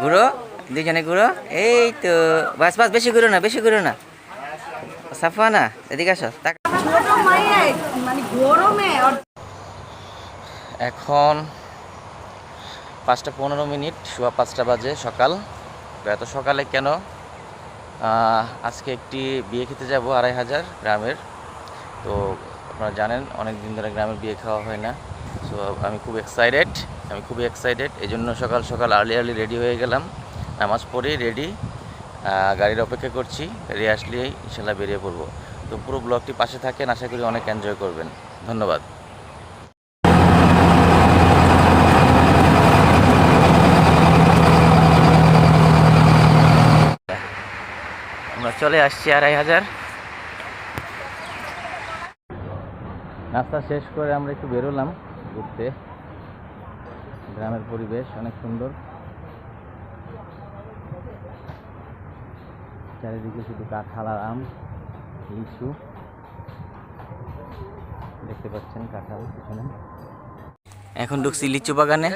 ঘুরো দুজনে ঘুরো এই তো, বাস বাস, বেশি ঘুরো না, বেশি ঘুরো না। সাফা না এদিকে আসো এখন পাঁচটা পনেরো মিনিট, সোয়া পাঁচটা বাজে সকাল। এত সকালে কেন? আজকে একটি বিয়ে খেতে যাব আড়াই হাজার গ্রামের। তো আপনারা জানেন অনেক দিন ধরে গ্রামের বিয়ে খাওয়া হয় না। সো আমি খুব এক্সাইটেড আমি খুবই এক্সাইটেড এই জন্য সকাল সকাল আর্লি আর্লি রেডি হয়ে গেলাম। নামাজ পড়ে রেডি গাড়ির অপেক্ষা করছি। গাড়ি আসলেই ইনশাল্লাহ বেরিয়ে পড়ব। তো পুরো ব্লগটি পাশে থাকেন, আশা করি অনেক এনজয় করবেন। ধন্যবাদ। আমরা চলে আসছি আড়াই হাজার। নাস্তা শেষ করে আমরা একটু বেরোলাম ঘুরতে। গ্রামের পরিবেশ অনেক সুন্দর। চারিদিকে শুধু কাঁঠাল আর আম লিচু। দেখতে পাচ্ছেন কাঁঠাল পিছনে। এখন ঢুকছি লিচু বাগানে।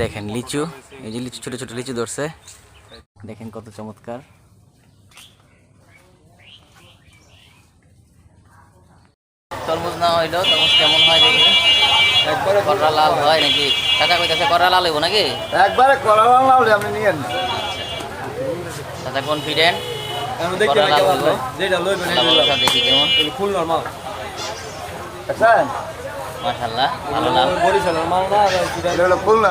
দেখেন লিচু এই যে লিচু ছোট ছোট লিচু ধরছে। দেখেন কত চমৎকার। তরমুজ না হইল তরমুজ কেমন হয় দেখি? করলা লাল হয় নাকি? চাচা কইতাছে করলা লাল হইব নাকি? একবারে কলা লাউলে আপনি নিয়েন। চাচা কনফিডেন্ট এখন দেখতে কলা লাল হইব। যেটা লইবেন ভরসা দেখি কেমন। Full normal. আছেন মাশাল্লাহ ভালো লাল। বরিশালের মাল না এটা ফুল না?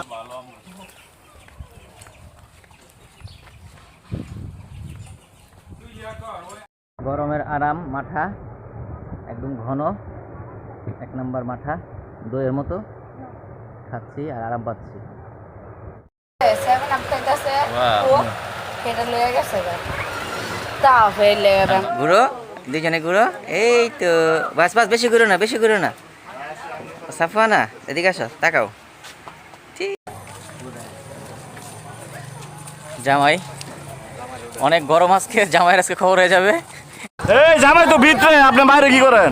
গরমের আরাম মাথা একদম ঘন। এক নম্বর মাঠা দইয়ের মতো। খাচ্ছি আর আরাম পাচ্ছি। ঘুরো দুজনে ঘুরো এই তো বাস বাস বেশি ঘুরো না বেশি ঘুরো না। সাফা না এদিকে আসো তাকাও। ঠিক। জামাই অনেক গরম আজকে জামাইয়ের আজকে খবর হয়ে যাবে। এই জামাই তো ভিতরে আপনি বাইরে কি করেন?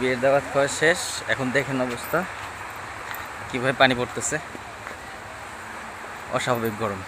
বিয়ের দাওয়াত খাওয়া শেষ। এখন দেখেন অবস্থা। কীভাবে পানি পড়তেছে। অস্বাভাবিক গরম।